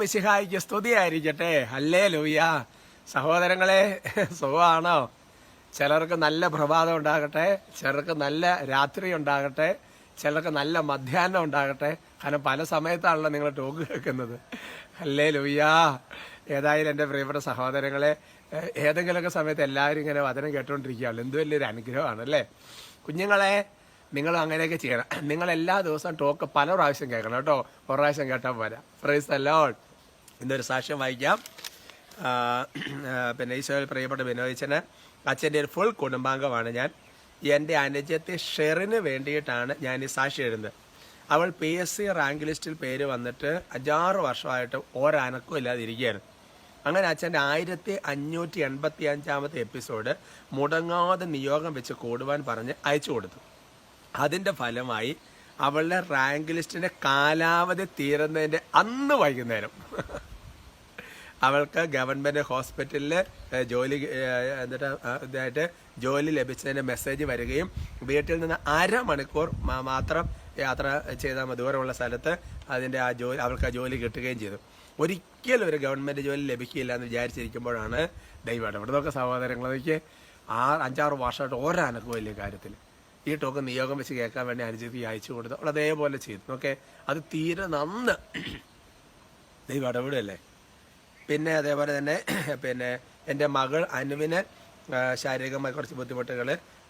മിശിഹായിക്ക് സ്തുതിയായിരിക്കട്ടെ. അല്ലേ ലൂയ സഹോദരങ്ങളെ സുഖമാണോ? ചിലർക്ക് നല്ല പ്രഭാതം ഉണ്ടാകട്ടെ ചിലർക്ക് നല്ല രാത്രി ഉണ്ടാകട്ടെ ചിലർക്ക് നല്ല മധ്യാഹ്നം ഉണ്ടാകട്ടെ. കാരണം പല സമയത്താണല്ലോ നിങ്ങൾ ടോക്ക് കേൾക്കുന്നത്. അല്ലേ ലൂയ ഏതായാലും എന്റെ പ്രിയപ്പെട്ട സഹോദരങ്ങളെ ഏതെങ്കിലുമൊക്കെ സമയത്ത് എല്ലാവരും ഇങ്ങനെ വചനം കേട്ടുകൊണ്ടിരിക്കുകയാണല്ലോ എന്ത് വലിയൊരു അനുഗ്രഹമാണ് അല്ലേ? കുഞ്ഞുങ്ങളെ നിങ്ങൾ അങ്ങനെയൊക്കെ ചെയ്യണം. നിങ്ങൾ എല്ലാ ദിവസവും ടോക്ക് പല പ്രാവശ്യം കേൾക്കണം കേട്ടോ. ഒരു പ്രാവശ്യം കേട്ടാൽ പോരാ. പ്രൈസ് അല്ലോ ഇന്നൊരു സാക്ഷ്യം വായിക്കാം. പിന്നെ ഈശോയിൽ പ്രിയപ്പെട്ട വിനോദിച്ചന് അച്ഛന്റെ ഒരു ഫുൾ കുടുംബാംഗമാണ് ഞാൻ. എന്റെ അനുജത്തെ ഷെറിന് വേണ്ടിയിട്ടാണ് ഞാൻ ഈ സാക്ഷി എഴുതുന്നത്. അവൾ പി എസ് സി റാങ്ക് ലിസ്റ്റിൽ പേര് വന്നിട്ട് അഞ്ചാറ് വർഷമായിട്ട് ഒരനക്കും ഇല്ലാതിരിക്കുകയാണ്. അങ്ങനെ അച്ഛന്റെ ആയിരത്തി അഞ്ഞൂറ്റി എൺപത്തി അഞ്ചാമത്തെ എപ്പിസോഡ് മുടങ്ങാതെ നിയോഗം വെച്ച് കൂടുവാൻ പറഞ്ഞ് അയച്ചു കൊടുത്തു. അതിന്റെ ഫലമായി അവളുടെ റാങ്ക് ലിസ്റ്റിന്റെ കാലാവധി തീരുന്നതിന്റെ അന്ന് വൈകുന്നേരം. അവൾക്ക് ഗവൺമെന്റ് ഹോസ്പിറ്റലിൽ ജോലി എന്നിട്ട് ഇതായിട്ട് ജോലി ലഭിച്ചതിന്റെ മെസ്സേജ് വരികയും വീട്ടിൽ നിന്ന് അരമണിക്കൂർ മാത്രം യാത്ര ചെയ്താൽ മതി. ദൂരമുള്ള സ്ഥലത്ത് അതിന്റെ ആ ജോലി അവൾക്ക് ആ ജോലി കിട്ടുകയും ചെയ്തു. ഒരിക്കലും ഒരു ഗവൺമെന്റ് ജോലി ലഭിക്കില്ല എന്ന് വിചാരിച്ചിരിക്കുമ്പോഴാണ് ദൈവം ഇവിടുന്നൊക്കെ സഹോദരങ്ങളൊക്കെ ആറ് അഞ്ചാറ് വർഷമായിട്ട് ഒരനക്കവും ഇല്ല കാര്യത്തിൽ. ഈ ടോക്കൺ നിയോഗം വെച്ച് കേൾക്കാൻ വേണ്ടി അനുജിതി അയച്ചു കൊടുത്തു അവൾ അതേപോലെ ചെയ്തു. ഓക്കെ? അത് തീരെ നന്ന് ദൈവം ഇടപെടുകയല്ലേ? പിന്നെ അതേപോലെ തന്നെ പിന്നെ എന്റെ മകൾ അനുവിന് ശാരീരികമായി കുറച്ച് ബുദ്ധിമുട്ടുകൾ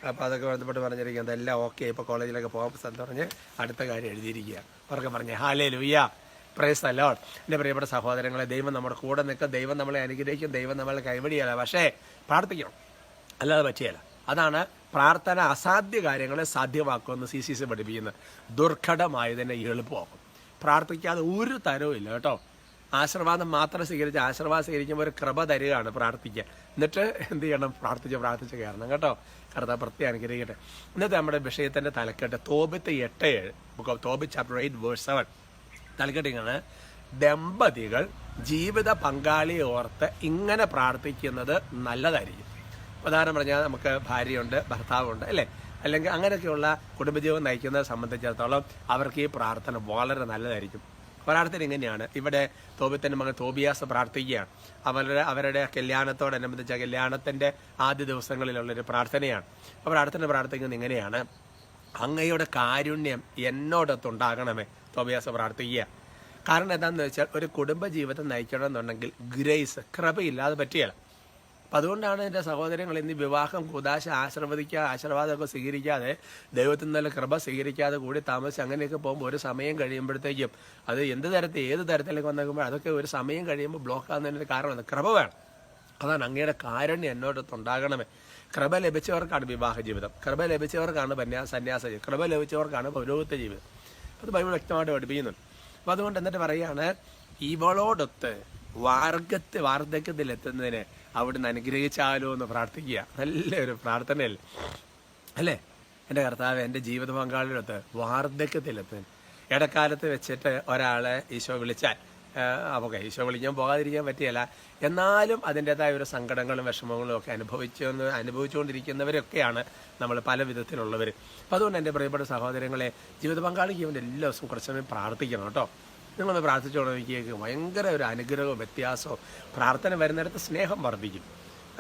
അപ്പോൾ അതൊക്കെ ബന്ധപ്പെട്ട് പറഞ്ഞിരിക്കുന്നത് എല്ലാം ഓക്കെ. ഇപ്പോൾ കോളേജിലൊക്കെ പോകാൻ സ്ഥലത്ത് പറഞ്ഞ് അടുത്ത കാര്യം എഴുതിയിരിക്കുക. അവർക്ക് പറഞ്ഞ് ഹാലേ ലുയ്യ പ്രൈസ് അല്ലോൺ എന്റെ പ്രിയപ്പെട്ട സഹോദരങ്ങളെ ദൈവം നമ്മുടെ കൂടെ നിൽക്കുക ദൈവം നമ്മളെ അനുഗ്രഹിക്കും. ദൈവം നമ്മളെ കൈവടിയല്ല പക്ഷേ പ്രാർത്ഥിക്കണം. അല്ലാതെ പറ്റിയല്ല അതാണ് പ്രാർത്ഥന അസാധ്യ കാര്യങ്ങളെ സാധ്യമാക്കുമെന്ന് സി സി സി പഠിപ്പിക്കുന്നത്. ദുർഘടമായതിനെ എളുപ്പമാക്കും. പ്രാർത്ഥിക്കാതെ ഒരു തരവും ഇല്ല കേട്ടോ. ആശീർവാദം മാത്രം സ്വീകരിച്ച് ആശീർവാദം സ്വീകരിക്കുമ്പോൾ ഒരു കൃപ തരികയാണ് പ്രാർത്ഥിക്കുക. എന്നിട്ട് എന്ത് ചെയ്യണം? പ്രാർത്ഥിച്ച് പ്രാർത്ഥിച്ച് കയറണം കേട്ടോ. കർത്താവ് പ്രത്യേകം അനുഗ്രഹിക്കട്ടെ. ഇന്നത്തെ നമ്മുടെ വിഷയത്തിന്റെ തലക്കെട്ട് തോബിത്ത് എട്ട് ഏഴ്. Book of Tobit chapter eight verse seven തലക്കെട്ടിങ്ങനെ ദമ്പതികൾ ജീവിത പങ്കാളിയെ ഓർത്ത് ഇങ്ങനെ പ്രാർത്ഥിക്കുന്നത് നല്ലതായിരിക്കും. ഉദാഹരണം പറഞ്ഞാൽ നമുക്ക് ഭാര്യയുണ്ട് ഭർത്താവുണ്ട് അല്ലേ? അല്ലെങ്കിൽ അങ്ങനെയൊക്കെയുള്ള കുടുംബജീവൻ നയിക്കുന്നതിനെ സംബന്ധിച്ചിടത്തോളം അവർക്ക് ഈ പ്രാർത്ഥന വളരെ നല്ലതായിരിക്കും. പ്രാർത്ഥന ഇങ്ങനെയാണ്. ഇവിടെ തോബിത്തിന്റെ മകൻ തോബിയാസ് പ്രാർത്ഥിക്കുകയാണ്. അവരുടെ അവരുടെ കല്യാണത്തോടനുബന്ധിച്ച കല്യാണത്തിന്റെ ആദ്യ ദിവസങ്ങളിലുള്ളൊരു പ്രാർത്ഥനയാണ്. അപ്പോൾ പ്രാർത്ഥന പ്രാർത്ഥിക്കുന്നത് ഇങ്ങനെയാണ്. അങ്ങയുടെ കാരുണ്യം എന്നോടൊത്തുണ്ടാകണമേ തോബിയാസ് പ്രാർത്ഥിക്കുക. കാരണം എന്താണെന്ന് വെച്ചാൽ ഒരു കുടുംബ ജീവിതം നയിക്കണമെന്നുണ്ടെങ്കിൽ ഗ്രേസ് കൃപയില്ലാതെ പറ്റിയല്ല. അപ്പം അതുകൊണ്ടാണ് എന്റെ സഹോദരങ്ങൾ ഇന്ന് വിവാഹം കുദാശ ആശീർവദിക്കുക ആശീർവാദമൊക്കെ സ്വീകരിക്കാതെ ദൈവത്തിൽ നിന്നുള്ള കൃപ സ്വീകരിക്കാതെ കൂടി താമസിച്ച് അങ്ങനെയൊക്കെ പോകുമ്പോൾ ഒരു സമയം കഴിയുമ്പോഴത്തേക്കും അത് എന്ത് തരത്തിൽ ഏത് തരത്തിലേക്ക് വന്നേക്കുമ്പോൾ അതൊക്കെ ഒരു സമയം കഴിയുമ്പോൾ ബ്ലോക്ക് ആകുന്നതിന്റെ കാരണം കൃപ വേണം. അതാണ് അങ്ങയുടെ കാരുണ്യം എന്നോടൊത്തുണ്ടാകണമേ. കൃപ ലഭിച്ചവർക്കാണ് വിവാഹ ജീവിതം. കൃപ ലഭിച്ചവർക്കാണ് പന്യാ സന്യാസ ജീവിതം. കൃപ ലഭിച്ചവർക്കാണ് പൗരോഹിത്യ ജീവിതം. അത് ബൈബിൾ വ്യക്തമായിട്ട് പഠിപ്പിക്കുന്നുണ്ട്. അപ്പം അതുകൊണ്ട് എന്നിട്ട് പറയുകയാണ് ഇവളോടൊത്ത് വാർഗത്ത് വാർദ്ധക്യത്തിൽ എത്തുന്നതിന് അവിടുന്ന് അനുഗ്രഹിച്ചാലോ എന്ന് പ്രാർത്ഥിക്കുക. നല്ലൊരു പ്രാർത്ഥനയല്ലേ? അല്ലേ? എന്റെ കർത്താവ് എന്റെ ജീവിത പങ്കാളിയുടെ വാർദ്ധക്യത്തിലെത്തും ഇടക്കാലത്ത് വെച്ചിട്ട് ഒരാളെ ഈശോ വിളിച്ചാൽ അപ്പോൾ ഈശോ വിളിക്കാൻ പോകാതിരിക്കാൻ പറ്റിയല്ല. എന്നാലും അതിന്റെതായ ഒരു സങ്കടങ്ങളും വിഷമങ്ങളും ഒക്കെ അനുഭവിച്ചു അനുഭവിച്ചുകൊണ്ടിരിക്കുന്നവരൊക്കെയാണ് നമ്മൾ പല വിധത്തിലുള്ളവർ അപ്പോൾ അതുകൊണ്ട് എന്റെ പ്രിയപ്പെട്ട സഹോദരങ്ങളെ ജീവിത പങ്കാളിക്ക് വേണ്ടി എല്ലാ ദിവസവും കുറച്ച് പ്രാർത്ഥിക്കണം കേട്ടോ. നിങ്ങളൊന്ന് പ്രാർത്ഥിച്ചോളൂ എനിക്ക് ഭയങ്കര ഒരു അനുഗ്രഹവും വ്യത്യാസവും. പ്രാർത്ഥന വരുന്നിടത്ത് സ്നേഹം വർദ്ധിക്കും.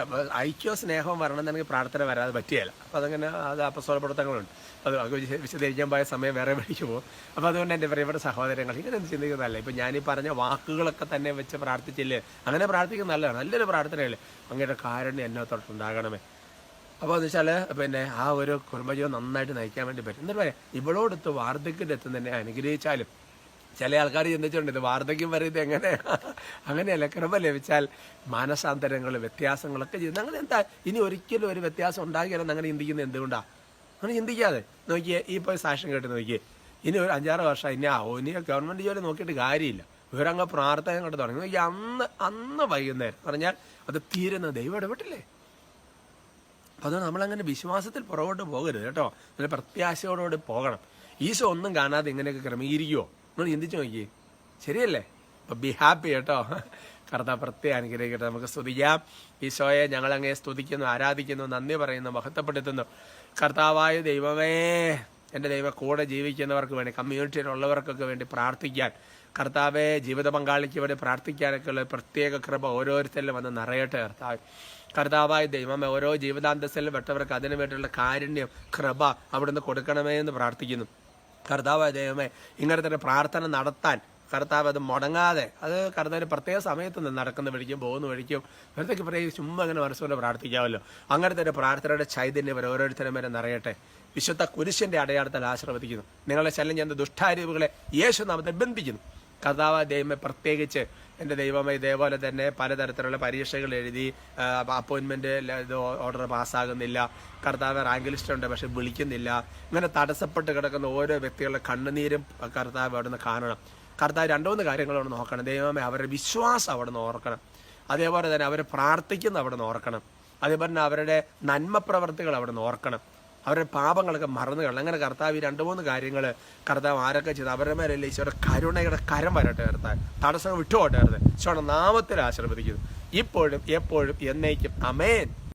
അപ്പോൾ ഐക്യവും സ്നേഹവും വരണമെന്നുണ്ടെങ്കിൽ പ്രാർത്ഥന വരാതെ പറ്റിയല്ല. അപ്പോൾ അതങ്ങനെ അത് അപ്പസ്വല പ്രവർത്തനങ്ങളുണ്ട്. അത് വിശദീകരിക്കാൻ പോയ സമയം വേറെ വഴിക്ക് പോകും. അപ്പോൾ അതുകൊണ്ട് എന്റെ പ്രിയപ്പെട്ട സഹോദരങ്ങൾ ഇങ്ങനെ ചിന്തിക്കുന്നതല്ല. ഇപ്പോൾ ഞാനീ പറഞ്ഞ വാക്കുകളൊക്കെ തന്നെ വെച്ച് പ്രാർത്ഥിച്ചില്ലേ? അങ്ങനെ പ്രാർത്ഥിക്കുന്ന നല്ലതാണ്. നല്ലൊരു പ്രാർത്ഥനയല്ലേ? അങ്ങയുടെ കാരുണ്യം എന്നെ തൊട്ടുണ്ടാകണമേ അപ്പോൾ എന്ന് വെച്ചാൽ പിന്നെ ആ ഒരു കുടുംബജീവൻ നന്നായിട്ട് നയിക്കാൻ വേണ്ടി പറ്റും. എന്നിട്ട് പറയാം ഇവളോടൊത്ത് വാർദ്ധക്യത്തെത്തുന്നതിനെ അനുഗ്രഹിച്ചാലും ചില ആൾക്കാർ ചിന്തിച്ചിട്ടുണ്ട് ഇത് വാർദ്ധക്യം വരുന്നത് എങ്ങനെ? അങ്ങനെയല്ല കൃപ ലഭിച്ചാൽ മാനസാന്തരങ്ങൾ വ്യത്യാസങ്ങളൊക്കെ ചെയ്യുന്നത് അങ്ങനെ എന്താ? ഇനി ഒരിക്കലും ഒരു വ്യത്യാസം ഉണ്ടാകില്ലെന്ന് അങ്ങനെ ചിന്തിക്കുന്നത് എന്തുകൊണ്ടാണ് അങ്ങനെ ചിന്തിക്കാതെ. നോക്കിയേ ഈ പോയി സാക്ഷ്യം കേട്ട് നോക്കിയേ. ഇനി ഒരു അഞ്ചാറ് വർഷം ഇനി ആ ഇനി ഗവൺമെന്റ് ജോലി നോക്കിയിട്ട് കാര്യമില്ല. ഇവരങ്ങ് പ്രാർത്ഥന അങ്ങോട്ട് തുടങ്ങി. നോക്കി അന്ന് അന്ന് വൈകുന്നേരം പറഞ്ഞാൽ അത് തീരുന്ന ദൈവം ഇടപെട്ടില്ലേ? അപ്പോൾ അതുകൊണ്ട് നമ്മളങ്ങനെ വിശ്വാസത്തിൽ പുറകോട്ട് പോകരുത് കേട്ടോ. നല്ല പ്രത്യാശയോടുകൂടി പോകണം. ഈശോ ഒന്നും കാണാതെ ഇങ്ങനെയൊക്കെ ക്രമീകരിക്കുവോ? നിങ്ങൾ ചിന്തിച്ചു നോക്കിയേ. ശരിയല്ലേ? അപ്പൊ ബി ഹാപ്പി കേട്ടോ. കർത്താവ് പ്രത്യേക അനുഗ്രഹിക്കട്ടെ. നമുക്ക് സ്തുതിക്കാം. ഈശോയെ ഞങ്ങൾ അങ്ങേ സ്തുതിക്കുന്നു ആരാധിക്കുന്നു നന്ദി പറയുന്നു മഹത്വപ്പെടുത്തുന്നു. കർത്താവായ ദൈവമേ എന്റെ ദൈവം കൂടെ ജീവിക്കുന്നവർക്ക് വേണ്ടി കമ്മ്യൂണിറ്റിയിലുള്ളവർക്കൊക്കെ വേണ്ടി പ്രാർത്ഥിക്കാൻ. കർത്താവെ ജീവിത പങ്കാളിക്ക് വേണ്ടി പ്രാർത്ഥിക്കാനൊക്കെ ഉള്ള പ്രത്യേക കൃപ ഓരോരുത്തരിലും വന്ന് നിറയട്ടെ കർത്താവ്. കർത്താവായ ദൈവമേ ഓരോ ജീവിതാന്തസ്സിലും പെട്ടവർക്ക് അതിനു വേണ്ടിയുള്ള കാരുണ്യം കൃപ അവിടുന്ന് കൊടുക്കണമേ എന്ന് പ്രാർത്ഥിക്കുന്നു. കർത്താവായ ദൈവമേ ഇങ്ങനെ തന്നെ പ്രാർത്ഥന നടത്താൻ കർത്താവ് അത് മുടങ്ങാതെ അത് കർത്താവിന് പ്രത്യേക സമയത്ത് നിന്ന് നടക്കുന്ന വഴിക്കും പോകുന്ന വഴിക്കും വെറുതെ പറയും ചുമ്മാ അങ്ങനെ മനസ്സുകൊണ്ട് പ്രാർത്ഥിക്കാമല്ലോ. അങ്ങനത്തെ ഒരു പ്രാർത്ഥനയുടെ ചൈതന്യം വരെ ഓരോരുത്തരും വരെ നിറയട്ടെ. വിശുദ്ധ കുരിശിന്റെ അടയാളത്തിൽ ആശ്രവദിക്കുന്നു നിങ്ങളെ ശല്യം ചെയ്യുന്ന ദുഷ്ടാരൂപങ്ങളെ യേശു നാമത്തെ ബന്ധിക്കുന്നു. കർത്താവ് ദൈവമേ പ്രത്യേകിച്ച് എന്റെ ദൈവമേ ഇതേപോലെ തന്നെ പലതരത്തിലുള്ള പരീക്ഷകൾ എഴുതി അപ്പോയിൻമെന്റ് ഇത് ഓർഡർ പാസ്സാകുന്നില്ല. കർത്താവ് റാങ്ക് ലിസ്റ്റ് ഉണ്ട് പക്ഷെ വിളിക്കുന്നില്ല. ഇങ്ങനെ തടസ്സപ്പെട്ട് കിടക്കുന്ന ഓരോ വ്യക്തികളുടെ കണ്ണുനീരും കർത്താവ് അവിടെ നിന്ന് കാണണം. കർത്താവ് രണ്ടു മൂന്ന് കാര്യങ്ങളാണ് നോക്കണം. ദൈവമേ അവരുടെ വിശ്വാസം അവിടെ നിന്ന് ഓർക്കണം. അതേപോലെ തന്നെ അവർ പ്രാർത്ഥിക്കുന്ന അവിടെ നിന്ന് ഓർക്കണം. അതേപോലെ തന്നെ അവരുടെ നന്മ പ്രവർത്തികൾ അവിടെ നിന്ന് ഓർക്കണം. അവരുടെ പാപങ്ങളൊക്കെ മറന്നു കളഞ്ഞു. അങ്ങനെ കർത്താവ് രണ്ട് മൂന്ന് കാര്യങ്ങൾ കർത്താവ് ആരൊക്കെ ചെയ്ത്? അവരുടെ മേലല്ലേ ഈശോയുടെ കരുണയുടെ കരം വരട്ടെ കർത്താവ്. തടസ്സം വിട്ടുപോട്ടെ കർത്താവ്. ഈശോയുടെ നാമത്തിൽ ആശീർവദിക്കുന്നു. ഇപ്പോഴും എപ്പോഴും എന്നേക്കും. അമേൻ